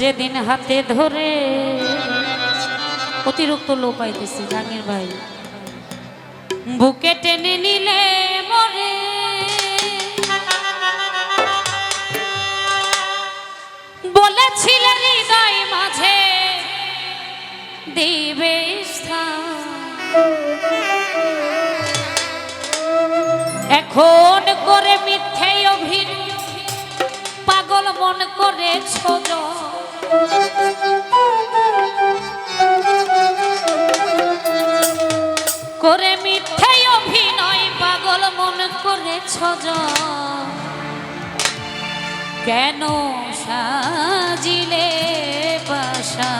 যেদিন হাতে ধরে অতিরিক্ত লো পাইতেছি জাহাঙ্গীর ভাই। বুকে টেনে নিলে মরে। বলেছিলে হৃদয় মাঝে দিবে এখন করে মিথ্যে অভিনয় পাগল মন করে ছোট করে মিথ্যে অভিনয় পাগল মন করেছ কেন সাজিলে বাসা?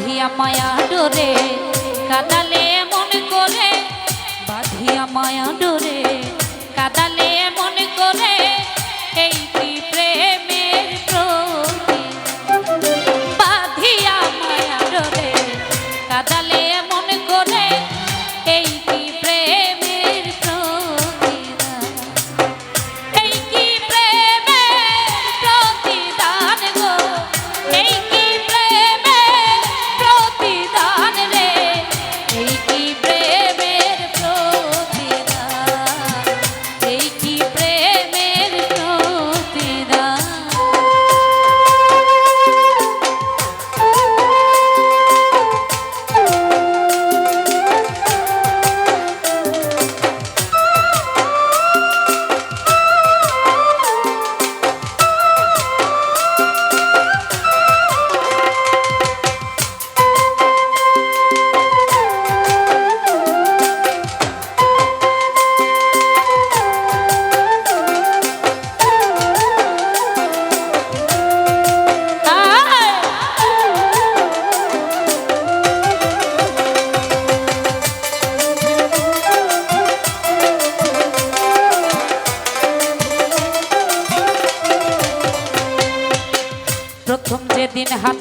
বাঁধিয়া মায়া ডোরে, কাদালে মনে করে, বাধিয়া মায়া ডোরে, কাদালে মনে করে, এই কি প্রেমের বাঁধিয়া মায়া ডোরে, কাদালে মন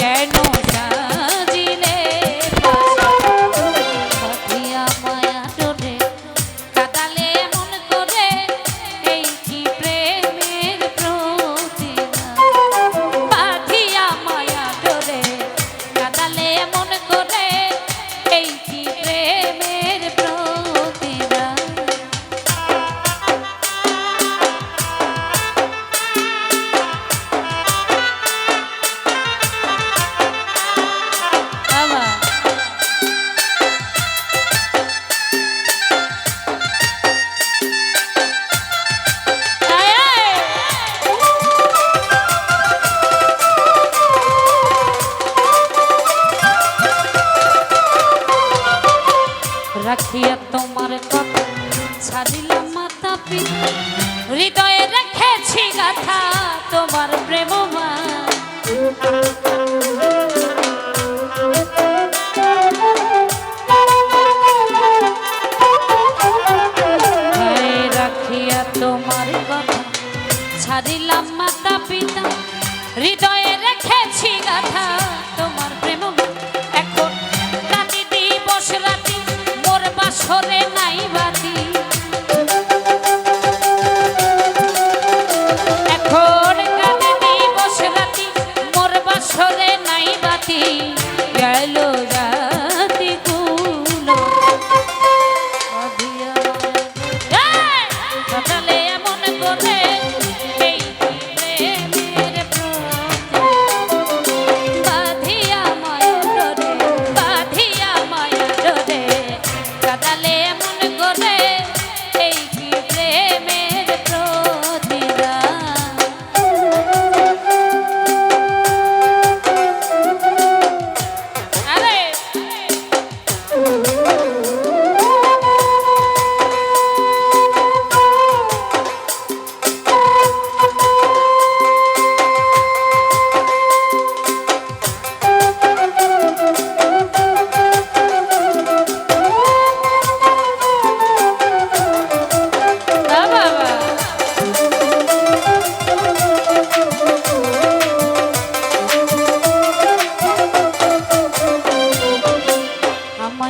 কেন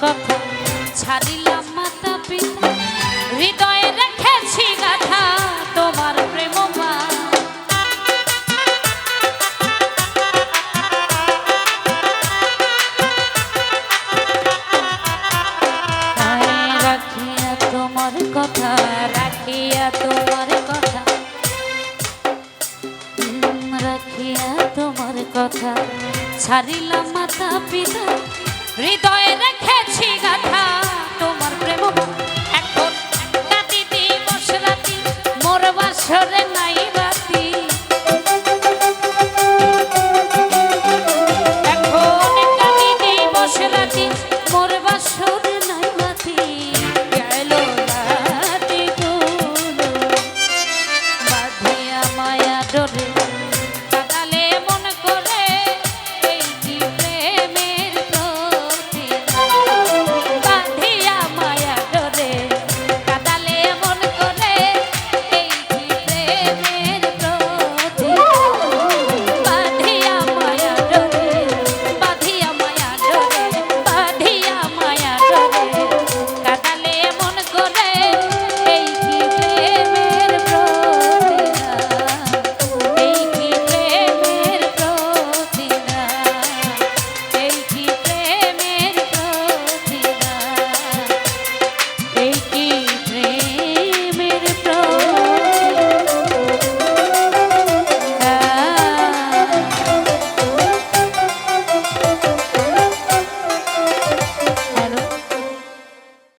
কখন ছাড়িল